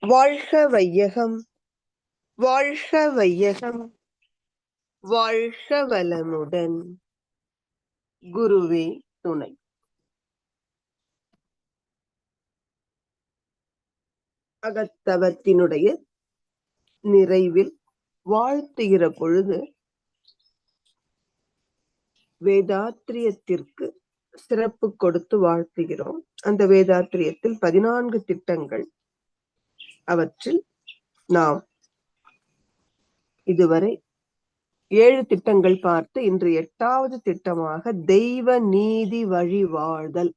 வாழ்க வையகம் வாழ்க வையகம் வாழ்க வளமுடன். குருவே துணை. அகத்தவத்தினுடைய நிறைவில் வாழ்த்துகிற பொழுது வேதாத்திரியத்திற்கு சிறப்பு கொடுத்து வாழ்த்துகிறோம். அந்த வேதாத்திரியத்தில் பதினான்கு திட்டங்கள் அவற்றில் நாம் இதுவரை ஏழு திட்டங்கள் பார்த்து இன்று எட்டாவது திட்டமாக தெய்வ நீதி வழி வாழ்தல்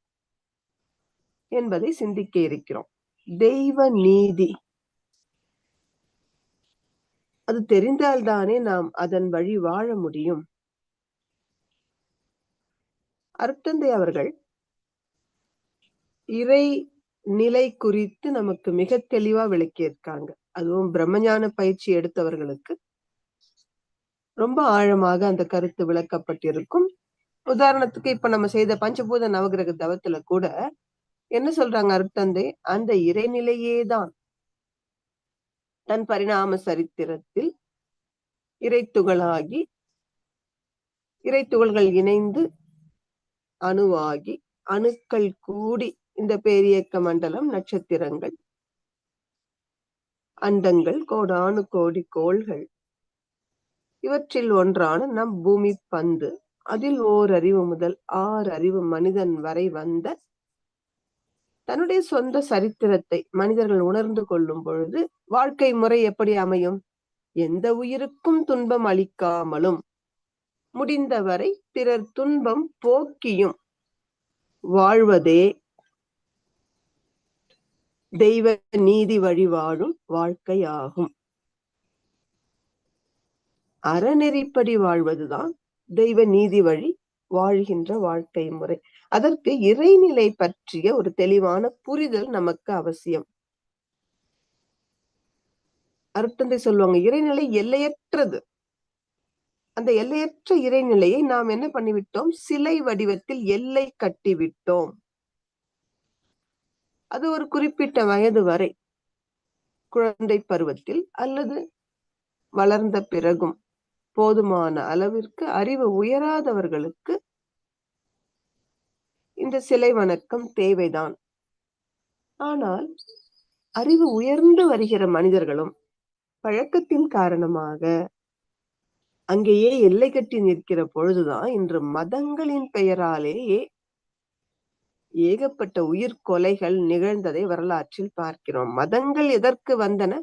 என்பதை சிந்திக்க இருக்கிறோம். தெய்வ நீதி. அது தெரிந்தால்தானே நாம் அதன் வழி வாழ முடியும். அருட்தந்தை அவர்கள் இறை நிலை குறித்து நமக்கு மிக தெளிவா விளக்கியிருக்காங்க. அதுவும் பிரம்மஞான பயிற்சி எடுத்தவர்களுக்கு ரொம்ப ஆழமாக அந்த கருத்து விளக்கப்பட்டிருக்கும். உதாரணத்துக்கு இப்ப நம்ம செய்த பஞ்சபூத நவகிரக தவத்துல கூட என்ன சொல்றாங்க அருட்தந்தை? அந்த இறைநிலையே தான். தன் பரிணாம சரித்திரத்தில் இறைத்துகளாகி இறைத்துகள்கள் இணைந்து அணுவாகி அணுக்கள் கூடி இந்த பேரியக்க மண்டலம் நட்சத்திரங்கள் அண்டங்கள் கோடானு கோடி கோள்கள். இவற்றில் ஒன்றான நம் பூமி பந்து. அதில் ஓர் அறிவு முதல் ஆறு அறிவு மனிதன் வரை வந்த தன்னுடைய சொந்த சரித்திரத்தை மனிதர்கள் உணர்ந்து கொள்ளும் பொழுது வாழ்க்கை முறை எப்படி அமையும்? எந்த உயிருக்கும் துன்பம் அளிக்காமலும் முடிந்தவரை பிறர் துன்பம் போக்கியும். வாழ்வதே தெய்வ நீதி வழி வாழும் வாழ்க்கையாகும். அறநெறிப்படி வாழ்வதுதான் தெய்வ நீதி வழி வாழ்கின்ற வாழ்க்கை முறை. அதற்கு இறைநிலை பற்றிய ஒரு தெளிவான புரிதல் நமக்கு அவசியம். அருட்டந்தை சொல்லுவாங்க இறைநிலை எல்லையற்றது. அந்த எல்லையற்ற இறைநிலையை நாம் என்ன பண்ணிவிட்டோம்? சிலை வடிவத்தில் எல்லை கட்டிவிட்டோம். அது ஒரு குறிப்பிட்ட வயது வரை குழந்தை பருவத்தில் அல்லது வளர்ந்த பிறகும் போதுமான அளவிற்கு அறிவு உயராதவர்களுக்கு இந்த சிலை வணக்கம் தேவைதான். ஆனால் அறிவு உயர்ந்து வருகிற மனிதர்களும் பழக்கத்தின் காரணமாக அங்கேயே எல்லை கட்டி நிற்கிற பொழுதுதான் இன்று மதங்களின் பெயராலேயே ஏகப்பட்ட உயிர் கொலைகள் நிகழ்ந்ததை வரலாற்றில் பார்க்கிறோம். மதங்கள் எதற்கு வந்தன?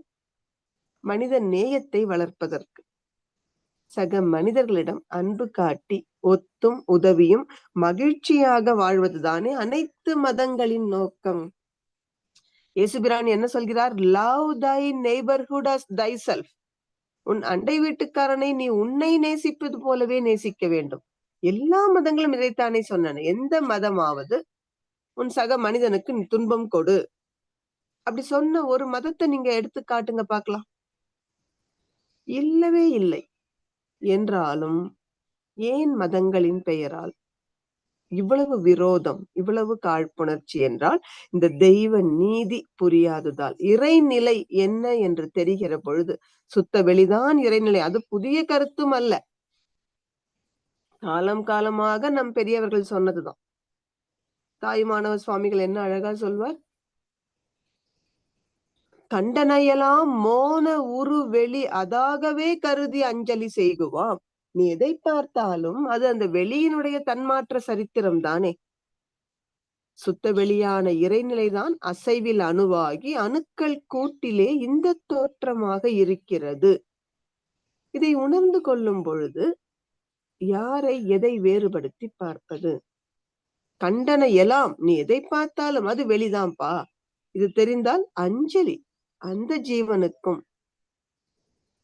மனித நேயத்தை வளர்ப்பதற்கு. சக மனிதர்களிடம் அன்பு காட்டி ஒத்தும் உதவியும் மகிழ்ச்சியாக வாழ்வதுதானே அனைத்து மதங்களின் நோக்கம். இயேசுபிரான் என்ன சொல்கிறார்? Love thy neighbourhood as thyself உன் அண்டை வீட்டுக்காரனை நீ உன்னை நேசிப்பது போலவே நேசிக்க வேண்டும். எல்லா மதங்களும் இதைத்தானே சொன்னன. எந்த மதமாவது உன் சக மனிதனுக்கு துன்பம் கொடு. அப்படி சொன்ன ஒரு மதத்தை நீங்க எடுத்து காட்டுங்க பார்க்கலாம். இல்லவே இல்லை என்றாலும் ஏன் மதங்களின் பெயரால்? இவ்வளவு விரோதம் இவ்வளவு காழ்ப்புணர்ச்சி என்றால் இந்த தெய்வ நீதி புரியாததால். இறைநிலை என்ன என்று தெரிகிற பொழுது சுத்த வெளிதான் இறைநிலை. அது புதிய கருத்தும் அல்ல. காலம் காலமாக நம் பெரியவர்கள் சொன்னதுதான். தாய்மானவ சுவாமிகள் என்ன அழகா சொல்வார்? கண்டனையெல்லாம் மோன உரு வெளி அதாகவே கருதி அஞ்சலி செய்குவாம். நீ எதை பார்த்தாலும் அது அந்த வெளியினுடைய தன்மாற்ற சரித்திரம் தானே. சுத்த வெளியான இறைநிலைதான் அசைவில் அணுவாகி அணுக்கள் கூட்டிலே இந்த தோற்றமாக இருக்கிறது. இதை உணர்ந்து கொள்ளும் பொழுது யாரை எதை வேறுபடுத்தி பார்ப்பது? கண்டன எல்லாம் நீ எதை பார்த்தாலும் அது வெளிதான்பா. இது தெரிந்தால் அஞ்சலி. அந்த ஜீவனுக்கும்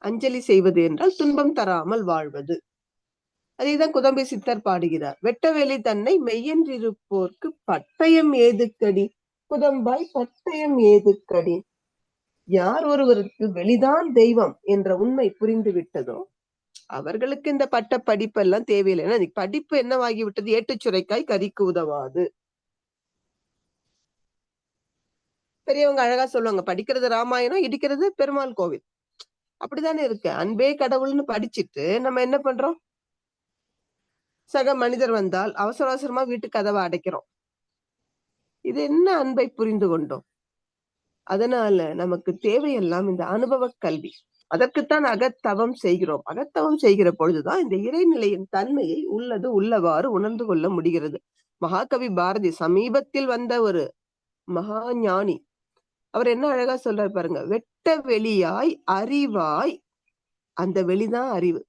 அஞ்சலி செய்வது என்றால் துன்பம் தராமல் வாழ்வது. அதேதான் குதம்பை சித்தர் பாடுகிறார். வெட்டவேலி தன்னை மெய்யென்றிருப்போர்க்கு பட்டயம் ஏதுக்கடி? குதம்பாய் பட்டயம் ஏதுக்கடி? யார் ஒருவருக்கு வெளிதான் தெய்வம் என்ற உண்மை புரிந்து விட்டதோ அவர்களுக்கு இந்த பட்ட படிப்பு எல்லாம் தேவையில்லை. ஏன்னா படிப்பு என்னவாகி விட்டது ஏட்டுச்சுரைக்காய் கறிக்கு உதவாது. பெரியவங்க அழகா சொல்லுவாங்க படிக்கிறது ராமாயணம் இடிக்கிறது பெருமாள் கோவில். அப்படித்தானே இருக்கு. அன்பே கடவுள்னு படிச்சுட்டு நம்ம என்ன பண்றோம்? சக மனிதர் வந்தால் அவசர அவசரமா வீட்டு கதவை அடைக்கிறோம். இது என்ன அன்பை புரிந்து கொண்டோம்? அதனால நமக்கு தேவையெல்லாம் இந்த அனுபவ கல்வி. அதற்குத்தான் அகத்தவம் செய்கிறோம். அகத்தவம் செய்கிற பொழுதுதான் இந்த இறைநிலையின் தன்மையை உள்ளது உள்ளவாறு உணர்ந்து கொள்ள முடிகிறது. மகாகவி பாரதி சமீபத்தில் வந்த ஒரு மகா ஞானி அவர் என்ன அழகா சொல்றாரு பாருங்க வெட்ட வெளியாய் அறிவாய் அந்த வெளிதான் அறிவு.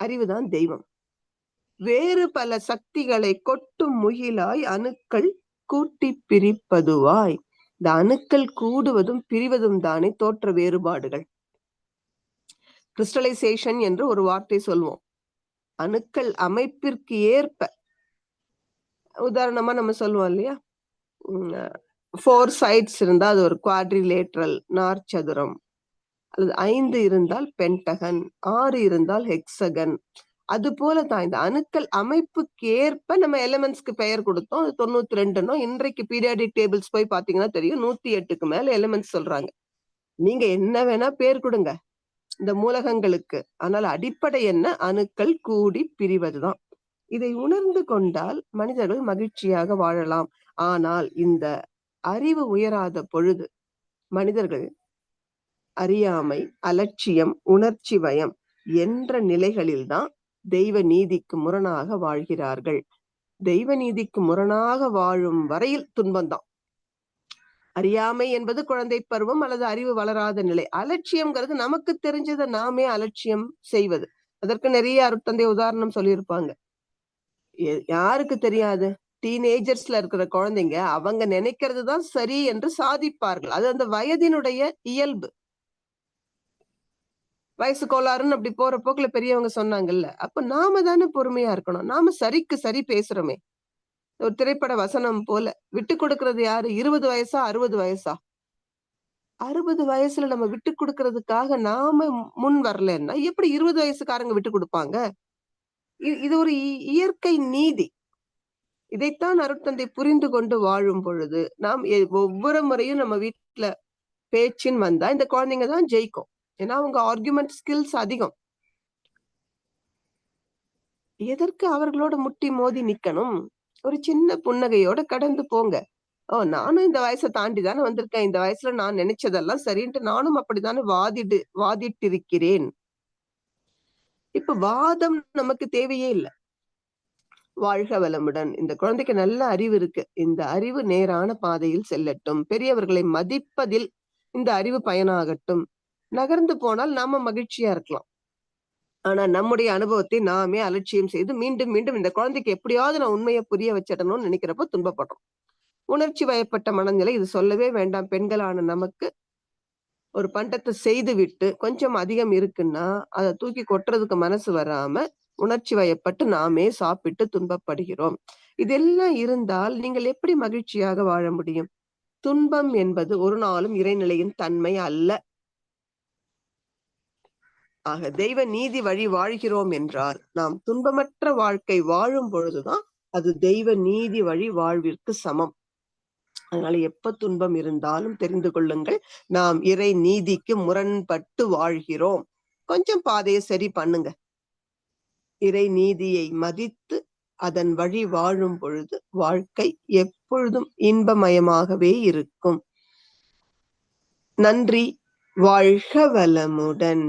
அறிவுதான் தெய்வம். வேறு பல சக்திகளை கொட்டும் முகிலாய் அணுக்கள் கூட்டி பிரிப்பதுவாய். இந்த அணுக்கள் கூடுவதும் பிரிவதும் தானே தோற்ற வேறுபாடுகள். கிறிஸ்டலைசேஷன் என்று ஒரு வார்த்தை சொல்வோம். அணுக்கள் அமைப்பிற்கு ஏற்ப உதாரணமா நம்ம சொல்லுவோம் இல்லையா? ஃபோர் சைட்ஸ் இருந்தா அது ஒரு குவாட்ரிலேட்ரல் நார்ச்சதுரம் அல்லது ஐந்து இருந்தால் பென்டகன் ஆறு இருந்தால் ஹெக்ஸகன் அது போல தான் இந்த அணுக்கள் அமைப்புக்கு ஏற்ப நம்ம எலிமெண்ட்ஸ்க்கு பெயர் கொடுத்தோம். அது தொண்ணூத்தி ரெண்டுனோ இன்றைக்கு பீரியாடிக் டேபிள்ஸ் போய் பாத்தீங்கன்னா தெரியும். நூத்தி எட்டுக்கு மேல எலிமெண்ட்ஸ் சொல்றாங்க. நீங்க என்ன வேணா பேர் கொடுங்க. இந்த மூலகங்களுக்கு. ஆனால் அடிப்படை என்ன? அணுக்கள் கூடி பிரிவதுதான். இதை உணர்ந்து கொண்டால் மனிதர்கள் மகிழ்ச்சியாக வாழலாம். ஆனால் இந்த அறிவு உயராத பொழுது மனிதர்கள் அறியாமை அலட்சியம் உணர்ச்சி வயம் என்ற நிலைகளில்தான் தெய்வ நீதிக்கு முரணாக வாழ்கிறார்கள். தெய்வ நீதிக்கு முரணாக வாழும் வரையில் துன்பம்தான். அறியாமை என்பது குழந்தை பருவம் அல்லது அறிவு வளராத நிலை. அலட்சியம்ங்கிறது நமக்கு தெரிஞ்சதை நாமே அலட்சியம் செய்வது. அதற்கு நிறைய அருட்தந்தை உதாரணம் சொல்லியிருப்பாங்க. யாருக்கு தெரியாது? டீனேஜர்ஸ்ல இருக்கிற குழந்தைங்க அவங்க நினைக்கிறது தான் சரி என்று சாதிப்பார்கள். அது அந்த வயதினுடைய இயல்பு. வயசு கோளாறுன்னு அப்படி போற போக்குல பெரியவங்க சொன்னாங்கல்ல. அப்ப நாம தானே பொறுமையா இருக்கணும். நாம சரிக்கு சரி பேசுறோமே. ஒரு திரைப்பட வசனம் போல விட்டு கொடுக்கறது யாரு? இருபது வயசா அறுபது வயசா? அறுபது வயசுல நம்ம விட்டு கொடுக்கறதுக்காக நாம முன் வரலன்னா எப்படி இருபது வயசுக்காரங்க விட்டு கொடுப்பாங்க? இது ஒரு இயற்கை நீதி. இதைத்தான் அருட்தந்தை புரிந்து கொண்டு வாழும் பொழுது நாம் ஒவ்வொரு முறையும் நம்ம வீட்டுல பேச்சின்னு வந்தா இந்த குழந்தைங்க தான் ஜெயிக்கும். ஏன்னா அவங்க ஆர்குமெண்ட் ஸ்கில்ஸ் அதிகம். எதற்கு அவர்களோட முட்டி மோதி நிக்கணும்? ஒரு சின்ன புன்னகையோட கடந்து போங்க. ஓ நானும் இந்த வயசை தாண்டி தானே வந்திருக்கேன். இந்த வயசுல நான் நினைச்சதெல்லாம் சரின்ட்டு நானும் அப்படித்தானே வாதிடு வாதிட்டு இருக்கிறேன் இப்ப வாதம் நமக்கு தேவையே இல்லை. வாழ்க வளமுடன். இந்த குழந்தைக்கு நல்ல அறிவு இருக்கு. இந்த அறிவு நேரான பாதையில் செல்லட்டும். பெரியவர்களை மதிப்பதில் இந்த அறிவு பயனாகட்டும். நகர்ந்து போனால் நாம மகிழ்ச்சியா இருக்கலாம். ஆனா நம்முடைய அனுபவத்தை நாமே அலட்சியம் செய்து மீண்டும் மீண்டும் இந்த குழந்தைக்கு எப்படியாவது நான் உண்மையை புரிய வச்சிடணும்னு நினைக்கிறப்ப துன்பப்படுறோம். உணர்ச்சி வயப்பட்ட மனநிலை இது சொல்லவே வேண்டாம். பெண்களான நமக்கு ஒரு பண்டத்தை செய்து விட்டு கொஞ்சம் அதிகம் இருக்குன்னா அதை தூக்கி கொட்டுறதுக்கு மனசு வராம உணர்ச்சி வயப்பட்டு நாமே சாப்பிட்டு துன்பப்படுகிறோம். இதெல்லாம் இருந்தால் நீங்கள் எப்படி மகிழ்ச்சியாக வாழ முடியும்? துன்பம் என்பது ஒரு நாளும் இறைநிலையின் தன்மை அல்ல. ஆக தெய்வ நீதி வழி வாழ்கிறோம் என்றால் நாம் துன்பமற்ற வாழ்க்கை வாழும் பொழுதுதான் அது தெய்வ நீதி வழி வாழ்விற்கு சமம். அதனால எப்ப துன்பம் இருந்தாலும் தெரிந்து கொள்ளுங்கள். நாம் இறை நீதிக்கு முரண்பட்டு வாழ்கிறோம். கொஞ்சம் பாதையை சரி பண்ணுங்க. இறை நீதியை மதித்து அதன் வழி வாழும் பொழுது வாழ்க்கை எப்பொழுதும் இன்பமயமாகவே இருக்கும். நன்றி. வாழ்க வளமுடன்.